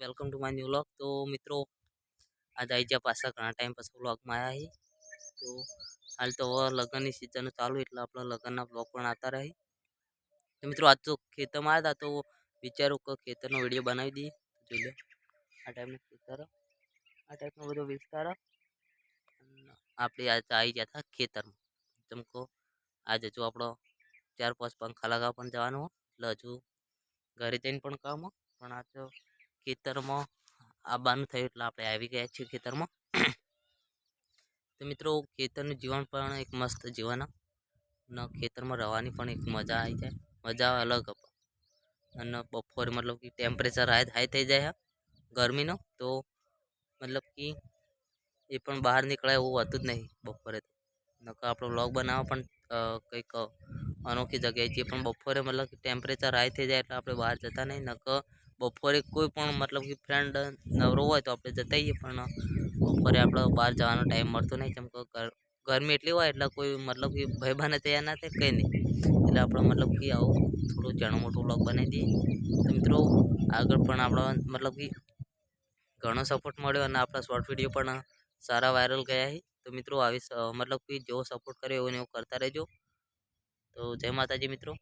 Welcome to my new vlog તો મિત્રો, આજ આવી ગયા પાછા ઘણા ટાઈમ પછી વ્લોગમાં આવ્યા છીએ. તો હાલ તો હવે લગ્નની સિઝન ચાલુ એટલે આપણે લગ્નના વ્લોગ પણ આવતા રહી. તો મિત્રો, આજ તો ખેતરમાં આવ્યા હતા, તો વિચારું કે ખેતરનો વીડિયો બનાવી દઈએ. જોઈ લો, આ ટાઈપનું ખેતર. આ ટાઈપનો બધો વિસ્તાર. આપણે આજે આવી ગયા હતા ખેતરમાં. ચમકો આજે જો આપણો ચાર પાંચ પંખા લગાવવા પણ જવાનું એટલે હજુ ઘરે જઈને પણ કામ પણ આ તો ખેતરમાં આવવાનું થયું એટલે આપણે આવી ગયા છીએ ખેતરમાં. તો મિત્રો, ખેતરનું જીવન પણ એક મસ્ત જીવન. અને ખેતરમાં રહેવાની પણ એક મજા આવી જાય. મજા અલગ અને બપોરે મતલબ કે ટેમ્પરેચર હાઈ હાઈ થઈ જાય ગરમીનો તો મતલબ કે એ પણ બહાર નીકળાય એવું હોતું જ નહીં બપોરે. તો નકર આપણો વ્લોગ બનાવવા પણ કંઈક અનોખી જગ્યાએ જઈએ પણ બપોરે મતલબ કે ટેમ્પરેચર હાઈ થઈ જાય એટલે આપણે બહાર જતા નહીં. નકર બપોરે કોઈ પણ મતલબ કે ફ્રેન્ડ નવરો હોય તો આપણે જતા જઈએ પણ બપોરે આપણે બહાર જવાનો ટાઈમ મળતો નહીં. કેમ કે ગરમી એટલી હોય એટલે કોઈ મતલબ કે ભાઈબંધ તૈયાર ના થાય, કંઈ નહીં. એટલે આપણે મતલબ કે આવું થોડું જાણું મોટું બ્લોગ બનાવી દઈએ. તો મિત્રો, આગળ પણ આપણો મતલબ કે ઘણો સપોર્ટ મળ્યો અને આપણા શોર્ટ વીડિયો પણ સારા વાયરલ ગયા છે. તો મિત્રો, આવી મતલબ કે જેવો સપોર્ટ કર્યો, એવો એવું કરતા રહેજો. તો જય માતાજી મિત્રો.